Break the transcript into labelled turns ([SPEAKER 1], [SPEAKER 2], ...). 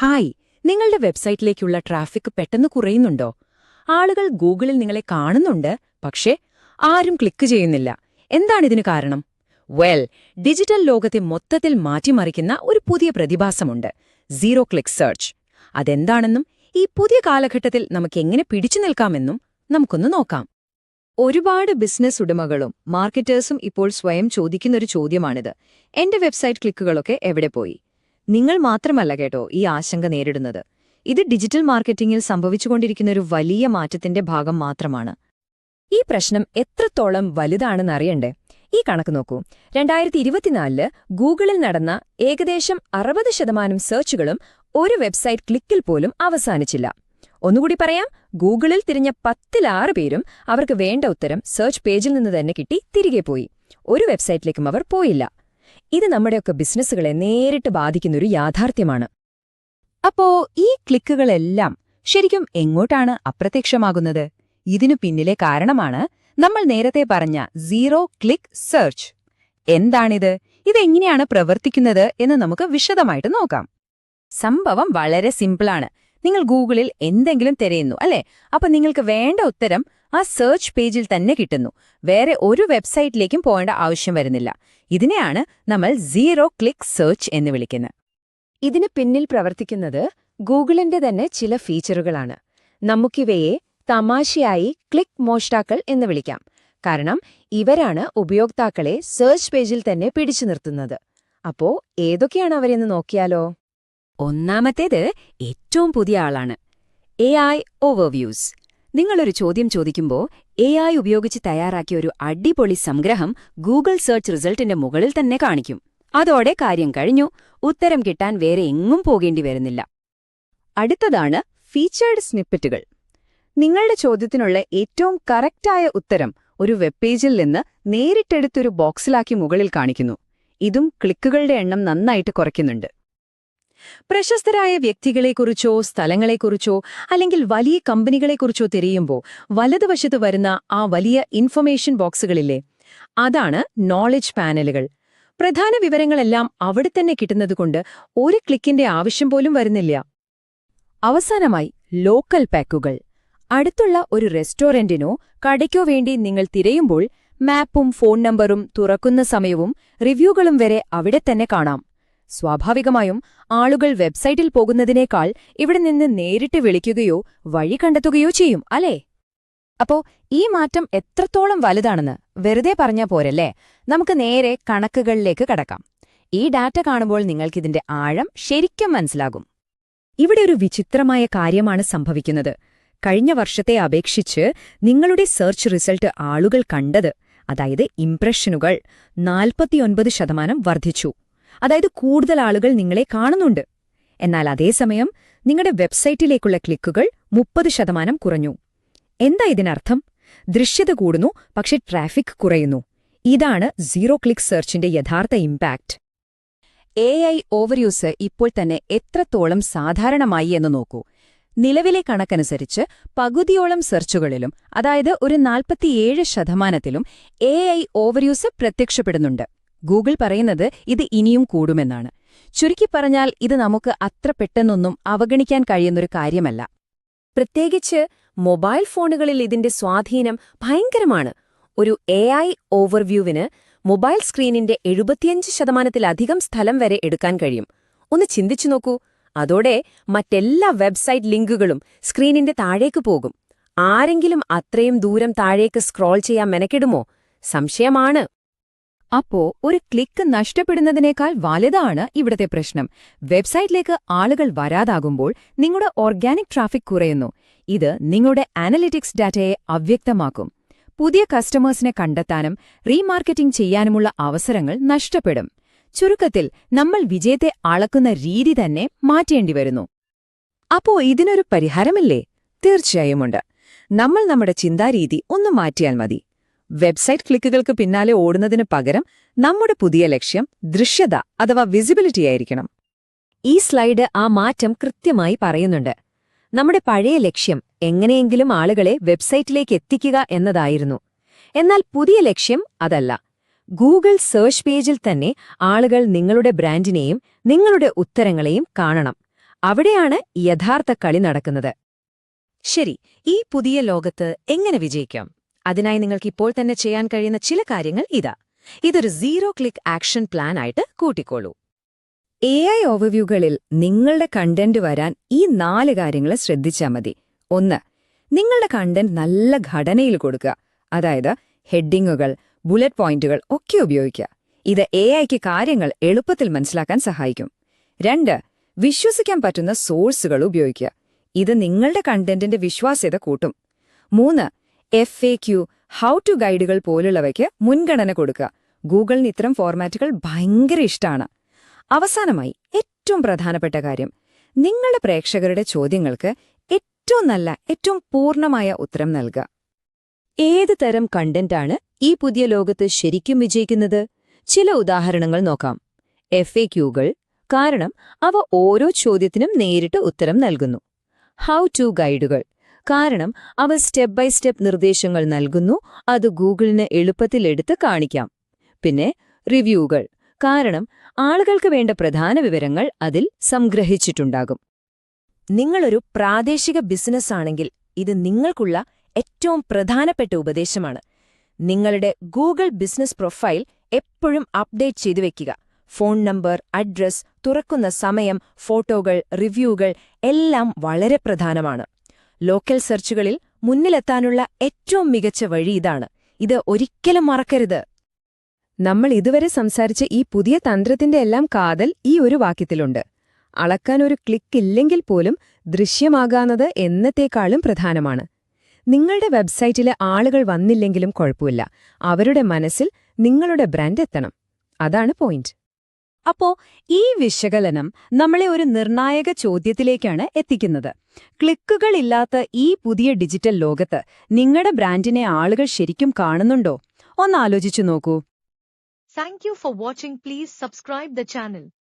[SPEAKER 1] Hi നിങ്ങളുടെ വെബ്സൈറ്റിലേക്കുള്ള traffic പെട്ടെന്ന് കുറയുന്നുണ്ടോ? ആളുകൾ ഗൂഗിളിൽ നിങ്ങളെ കാണുന്നുണ്ട് പക്ഷേ ആരും ക്ലിക്ക് ചെയ്യുന്നില്ല. എന്താണിതിന് കാരണം? വെൽ ഡിജിറ്റൽ ലോകത്തെ മൊത്തത്തിൽ മാറ്റിമറിക്കുന്ന ഒരു പുതിയ പ്രതിഭാസമുണ്ട് സീറോ ക്ലിക്ക് സെർച്ച്. അതെന്താണെന്നും ഈ പുതിയ കാലഘട്ടത്തിൽ നമുക്ക് എങ്ങനെ പിടിച്ചു നിൽക്കാമെന്നും നമുക്കൊന്ന് നോക്കാം.
[SPEAKER 2] ഒരുപാട് ബിസിനസ് ഉടമകളും മാർക്കറ്റേഴ്സും ഇപ്പോൾ സ്വയം ചോദിക്കുന്നൊരു ചോദ്യമാണിത്. എന്റെ വെബ്സൈറ്റ് ക്ലിക്കുകളൊക്കെ എവിടെ പോയി? നിങ്ങൾ മാത്രമല്ല കേട്ടോ ഈ ആശങ്ക നേരിടുന്നത്. ഇത് ഡിജിറ്റൽ മാർക്കറ്റിംഗിൽ സംഭവിച്ചുകൊണ്ടിരിക്കുന്ന ഒരു വലിയ മാറ്റത്തിന്റെ ഭാഗം മാത്രമാണ്.
[SPEAKER 1] ഈ പ്രശ്നം എത്രത്തോളം വലുതാണെന്ന് അറിയണ്ടേ ഈ കണക്ക് നോക്കൂ. രണ്ടായിരത്തി ഇരുപത്തിനാലിൽ ഗൂഗിളിൽ നടന്ന ഏകദേശം അറുപത് ശതമാനം സെർച്ചുകളും ഒരു വെബ്സൈറ്റ് ക്ലിക്കിൽ പോലും അവസാനിച്ചില്ല. ഒന്നുകൂടി പറയാം ഗൂഗിളിൽ തിരിഞ്ഞ പത്തിലാറ് പേരും അവർക്ക് വേണ്ട ഉത്തരം സെർച്ച് പേജിൽ നിന്ന് തന്നെ കിട്ടി തിരികെ പോയി. ഒരു വെബ്സൈറ്റിലേക്കും അവർ പോയില്ല. ഇത് നമ്മുടെയൊക്കെ ബിസിനസ്സുകളെ നേരിട്ട് ബാധിക്കുന്നൊരു യാഥാർത്ഥ്യമാണ്. അപ്പോ ഈ ക്ലിക്കുകളെല്ലാം ശരിക്കും എങ്ങോട്ടാണ് അപ്രത്യക്ഷമാകുന്നത്? ഇതിനു പിന്നിലെ കാരണമാണ് നമ്മൾ നേരത്തെ പറഞ്ഞ സീറോ ക്ലിക്ക് സെർച്ച്. എന്താണിത്? ഇതെങ്ങനെയാണ് പ്രവർത്തിക്കുന്നത് എന്ന് നമുക്ക് വിശദമായിട്ട് നോക്കാം. സംഭവം വളരെ സിമ്പിളാണ്. നിങ്ങൾ ഗൂഗിളിൽ എന്തെങ്കിലും തിരയുന്നു അല്ലേ? അപ്പൊ നിങ്ങൾക്ക് വേണ്ട ഉത്തരം ആ സെർച്ച് പേജിൽ തന്നെ കിട്ടുന്നു. വേറെ ഒരു വെബ്സൈറ്റിലേക്കും പോകേണ്ട ആവശ്യം വരുന്നില്ല. ഇതിനെയാണ് നമ്മൾ സീറോ ക്ലിക്ക് സെർച്ച് എന്ന് വിളിക്കുന്നത്. ഇതിന് പിന്നിൽ പ്രവർത്തിക്കുന്നത് ഗൂഗിളിന്റെ തന്നെ ചില ഫീച്ചറുകളാണ് നമുക്കിവയെ തമാശയായി ക്ലിക്ക് മോഷ്ടാക്കൾ എന്ന് വിളിക്കാം. കാരണം ഇവരാണ് ഉപയോക്താക്കളെ സെർച്ച് പേജിൽ തന്നെ പിടിച്ചു നിർത്തുന്നത്. അപ്പോ ഏതൊക്കെയാണ് അവരെന്ന് നോക്കിയാലോ? ഒന്നാമത്തേത് ഏറ്റവും പുതിയ ആളാണ്. എ ഐ ഓവർവ്യൂസ് നിങ്ങളൊരു ചോദ്യം ചോദിക്കുമ്പോൾ എ ഐ ഉപയോഗിച്ച് തയ്യാറാക്കിയ ഒരു അടിപൊളി സംഗ്രഹം ഗൂഗിൾ സെർച്ച് റിസൾട്ടിന്റെ മുകളിൽ തന്നെ കാണിക്കും. അതോടെ കാര്യം കഴിഞ്ഞു. ഉത്തരം കിട്ടാൻ വേറെ എങ്ങും പോകേണ്ടി വരുന്നില്ല. അടുത്തതാണ് ഫീച്ചേർഡ് സ്നിപ്പറ്റുകൾ നിങ്ങളുടെ ചോദ്യത്തിനുള്ള ഏറ്റവും കറക്റ്റായ ഉത്തരം ഒരു വെബ് പേജിൽ നിന്ന് നേരിട്ടെടുത്തൊരു ബോക്സിലാക്കി മുകളിൽ കാണിക്കുന്നു. ഇതും ക്ലിക്കുകളുടെ എണ്ണം നന്നായിട്ട് കുറയ്ക്കുന്നുണ്ട്. പ്രശസ്തരായ വ്യക്തികളെക്കുറിച്ചോ സ്ഥലങ്ങളെക്കുറിച്ചോ അല്ലെങ്കിൽ വലിയ കമ്പനികളെക്കുറിച്ചോ തിരയുമ്പോൾ വലതുവശത്ത് വരുന്ന ആ വലിയ ഇൻഫർമേഷൻ ബോക്സുകളില്ലേ അതാണ് നോളജ് പാനലുകൾ പ്രധാന വിവരങ്ങളെല്ലാം അവിടെ തന്നെ കിട്ടുന്നതുകൊണ്ട് ഒരു ക്ലിക്കിന്റെ ആവശ്യം പോലും വരുന്നില്ല. അവസാനമായി ലോക്കൽ പാക്കുകൾ അടുത്തുള്ള ഒരു റെസ്റ്റോറന്റിനോ കടയ്ക്കോ വേണ്ടി നിങ്ങൾ തിരയുമ്പോൾ മാപ്പും ഫോൺ നമ്പറും തുറക്കുന്ന സമയവും റിവ്യൂകളും വരെ അവിടെ തന്നെ കാണാം. സ്വാഭാവികമായും ആളുകൾ വെബ്സൈറ്റിൽ പോകുന്നതിനേക്കാൾ ഇവിടെ നിന്ന് നേരിട്ട് വിളിക്കുകയോ വഴി കണ്ടെത്തുകയോ ചെയ്യും അല്ലേ? അപ്പോ ഈ മാറ്റം എത്രത്തോളം വലുതാണെന്ന് വെറുതെ പറഞ്ഞാ പോരല്ലേ? നമുക്ക് നേരെ കണക്കുകളിലേക്ക് കടക്കാം. ഈ ഡാറ്റ കാണുമ്പോൾ നിങ്ങൾക്കിതിന്റെ ആഴം ശരിക്കും മനസ്സിലാകും. ഇവിടെ ഒരു വിചിത്രമായ കാര്യമാണ് സംഭവിക്കുന്നത്. കഴിഞ്ഞ വർഷത്തെ അപേക്ഷിച്ച് നിങ്ങളുടെ സെർച്ച് റിസൾട്ട് ആളുകൾ കണ്ടത് അതായത് ഇംപ്രഷനുകൾ നാൽപ്പത്തിയൊൻപത് ശതമാനം വർദ്ധിച്ചു. അതായത് കൂടുതൽ ആളുകൾ നിങ്ങളെ കാണുന്നുണ്ട്. എന്നാൽ അതേസമയം നിങ്ങളുടെ വെബ്സൈറ്റിലേക്കുള്ള ക്ലിക്കുകൾ മുപ്പത് ശതമാനം കുറഞ്ഞു. എന്താ ഇതിനർത്ഥം? ദൃശ്യത കൂടുന്നു പക്ഷെ ട്രാഫിക് കുറയുന്നു. ഇതാണ് സീറോ ക്ലിക്ക് സെർച്ചിന്റെ യഥാർത്ഥ ഇമ്പാക്റ്റ്. എ ഐ ഓവർയൂസ് ഇപ്പോൾ തന്നെ എത്രത്തോളം സാധാരണമായി എന്ന് നോക്കൂ. നിലവിലെ കണക്കനുസരിച്ച് പകുതിയോളം സെർച്ചുകളിലും അതായത് ഒരു നാൽപ്പത്തിയേഴ് ശതമാനത്തിലും എ ഐ ഓവർയൂസ് പ്രത്യക്ഷപ്പെടുന്നുണ്ട്. ഗൂഗിൾ പറയുന്നത് ഇത് ഇനിയും കൂടുമെന്നാണ്. ചുരുക്കി പറഞ്ഞാൽ ഇത് നമുക്ക് അത്ര പെട്ടെന്നൊന്നും അവഗണിക്കാൻ കഴിയുന്നൊരു കാര്യമല്ല. പ്രത്യേകിച്ച് മൊബൈൽ ഫോണുകളിൽ ഇതിന്റെ സ്വാധീനം ഭയങ്കരമാണ്. ഒരു എ ഐ ഓവർവ്യൂവിന് മൊബൈൽ സ്ക്രീനിന്റെ എഴുപത്തിയഞ്ച് ശതമാനത്തിലധികം സ്ഥലം വരെ എടുക്കാൻ കഴിയും. ഒന്ന് ചിന്തിച്ചു നോക്കൂ. അതോടെ മറ്റെല്ലാ വെബ്സൈറ്റ് ലിങ്കുകളും സ്ക്രീനിന്റെ താഴേക്ക് പോകും. ആരെങ്കിലും അത്രയും ദൂരം താഴേക്ക് സ്ക്രോൾ ചെയ്യാൻ മെനക്കെടുമോ? സംശയമാണ്. അപ്പോ ഒരു ക്ലിക്ക് നഷ്ടപ്പെടുന്നതിനേക്കാൾ വലുതാണ് ഇവിടത്തെ പ്രശ്നം. വെബ്സൈറ്റിലേക്ക് ആളുകൾ വരാതാകുമ്പോൾ നിങ്ങളുടെ ഓർഗാനിക് ട്രാഫിക് കുറയുന്നു. ഇത് നിങ്ങളുടെ അനലിറ്റിക്സ് ഡാറ്റയെ അവ്യക്തമാക്കും. പുതിയ കസ്റ്റമേഴ്സിനെ കണ്ടെത്താനും റീമാർക്കറ്റിംഗ് ചെയ്യാനുമുള്ള അവസരങ്ങൾ നഷ്ടപ്പെടും. ചുരുക്കത്തിൽ നമ്മൾ വിജയത്തെ അളക്കുന്ന രീതി തന്നെ മാറ്റേണ്ടി വരുന്നു. അപ്പോ ഇതിനൊരു പരിഹാരമില്ലേ? തീർച്ചയായുമുണ്ട് നമ്മൾ നമ്മുടെ ചിന്താരീതി ഒന്ന് മാറ്റിയാൽ മതി. വെബ്സൈറ്റ് ക്ലിക്കുകൾക്ക് പിന്നാലെ ഓടുന്നതിന് പകരം നമ്മുടെ പുതിയ ലക്ഷ്യം ദൃശ്യത അഥവാ വിസിബിലിറ്റി ആയിരിക്കണം. ഈ സ്ലൈഡ് ആ മാറ്റം കൃത്യമായി പറയുന്നുണ്ട്. നമ്മുടെ പഴയ ലക്ഷ്യം എങ്ങനെയെങ്കിലും ആളുകളെ വെബ്സൈറ്റിലേക്ക് എത്തിക്കുക എന്നതായിരുന്നു. എന്നാൽ പുതിയ ലക്ഷ്യം അതല്ല. ഗൂഗിൾ സെർച്ച് പേജിൽ തന്നെ ആളുകൾ നിങ്ങളുടെ ബ്രാൻഡിനെയും നിങ്ങളുടെ ഉത്തരങ്ങളെയും കാണണം.
[SPEAKER 3] അവിടെയാണ് യഥാർത്ഥ കളി നടക്കുന്നത്.
[SPEAKER 1] ശരി ഈ പുതിയ ലോകത്ത് എങ്ങനെ വിജയിക്കാം? അതിനായി നിങ്ങൾക്ക് ഇപ്പോൾ തന്നെ ചെയ്യാൻ കഴിയുന്ന ചില കാര്യങ്ങൾ ഇതാ. ഇതൊരു സീറോ ക്ലിക്ക് ആക്ഷൻ പ്ലാൻ ആയിട്ട് കൂട്ടിക്കോളൂ.
[SPEAKER 3] എ ഐ ഓവർവ്യൂകളിൽ നിങ്ങളുടെ കണ്ടന്റ് വരാൻ ഈ നാല് കാര്യങ്ങൾ ശ്രദ്ധിച്ചാൽ മതി. ഒന്ന് നിങ്ങളുടെ കണ്ടന്റ് നല്ല ഘടനയിൽ കൊടുക്കുക. അതായത് ഹെഡിങ്ങുകൾ ബുള്ളറ്റ് പോയിന്റുകൾ ഒക്കെ ഉപയോഗിക്കുക. ഇത് എ ഐക്ക് കാര്യങ്ങൾ എളുപ്പത്തിൽ മനസ്സിലാക്കാൻ സഹായിക്കും. രണ്ട് വിശ്വസിക്കാൻ പറ്റുന്ന സോഴ്സുകൾ ഉപയോഗിക്കുക. ഇത് നിങ്ങളുടെ കണ്ടന്റിന്റെ വിശ്വാസ്യത കൂട്ടും. മൂന്ന് F A Q how to ഗൈഡുകൾ പോലുള്ളവയ്ക്ക് മുൻഗണന കൊടുക്കുക. ഗൂഗിളിന് ഇത്തരം ഫോർമാറ്റുകൾ ഭയങ്കര ഇഷ്ടമാണ്. അവസാനമായി ഏറ്റവും പ്രധാനപ്പെട്ട കാര്യം നിങ്ങളുടെ പ്രേക്ഷകരുടെ ചോദ്യങ്ങൾക്ക് ഏറ്റവും നല്ല ഏറ്റവും പൂർണമായ ഉത്തരം നൽകുക.
[SPEAKER 1] ഏത് തരം കണ്ടന്റാണ് ഈ പുതിയ ലോകത്ത് ശരിക്കും വിജയിക്കുന്നത്? ചില ഉദാഹരണങ്ങൾ നോക്കാം. എഫ് എ ക്യൂകൾ കാരണം അവ ഓരോ ചോദ്യത്തിനും നേരിട്ട് ഉത്തരം നൽകുന്നു. ഹൗ ടു ഗൈഡുകൾ കാരണം അവ സ്റ്റെപ്പ് ബൈ സ്റ്റെപ്പ് നിർദ്ദേശങ്ങൾ നൽകുന്നു അത് ഗൂഗിളിന് എളുപ്പത്തിൽ എടുത്ത് കാണിക്കാം. പിന്നെ റിവ്യൂകൾ. കാരണം ആളുകൾക്ക് വേണ്ട പ്രധാന വിവരങ്ങൾ അതിൽ സംഗ്രഹിച്ചിട്ടുണ്ടാകും. നിങ്ങളൊരു പ്രാദേശിക ബിസിനസ് ആണെങ്കിൽ ഇത് നിങ്ങൾക്കുള്ള ഏറ്റവും പ്രധാനപ്പെട്ട ഉപദേശമാണ്. നിങ്ങളുടെ ഗൂഗിൾ ബിസിനസ് പ്രൊഫൈൽ എപ്പോഴും അപ്ഡേറ്റ് ചെയ്തു വെക്കുക. ഫോൺ നമ്പർ അഡ്രസ് തുറക്കുന്ന സമയം ഫോട്ടോകൾ റിവ്യൂകൾ എല്ലാം വളരെ പ്രധാനമാണ്. ലോക്കൽ സെർച്ചുകളിൽ മുന്നിലെത്താനുള്ള ഏറ്റവും മികച്ച വഴി ഇതാണ്. ഇത് ഒരിക്കലും മറക്കരുത്.
[SPEAKER 3] നമ്മൾ ഇതുവരെ സംസാരിച്ച ഈ പുതിയ തന്ത്രത്തിന്റെ എല്ലാം കാതൽ ഈ ഒരു വാക്യത്തിലുണ്ട്. അളക്കാൻ ഒരു ക്ലിക്ക് ഇല്ലെങ്കിൽ പോലും ദൃശ്യമാകാന്നത് എന്നത്തേക്കാളും പ്രധാനമാണ്. നിങ്ങളുടെ വെബ്സൈറ്റിലെ ആളുകൾ വന്നില്ലെങ്കിലും കുഴപ്പമില്ല. അവരുടെ മനസ്സിൽ നിങ്ങളുടെ ബ്രാൻഡ് എത്തണം. അതാണ് പോയിന്റ്.
[SPEAKER 1] അപ്പോ ഈ വിശകലനം നമ്മളെ ഒരു നിർണായക ചോദ്യത്തിലേക്കാണ് എത്തിക്കുന്നത്. ക്ലിക്കുകളില്ലാത്ത ഈ പുതിയ ഡിജിറ്റൽ ലോകത്ത് നിങ്ങളുടെ ബ്രാൻഡിനെ ആളുകൾ ശരിക്കും കാണുന്നുണ്ടോ? ഒന്നാലോചിച്ചു നോക്കൂ.
[SPEAKER 4] Thank you for watching Please subscribe the channel.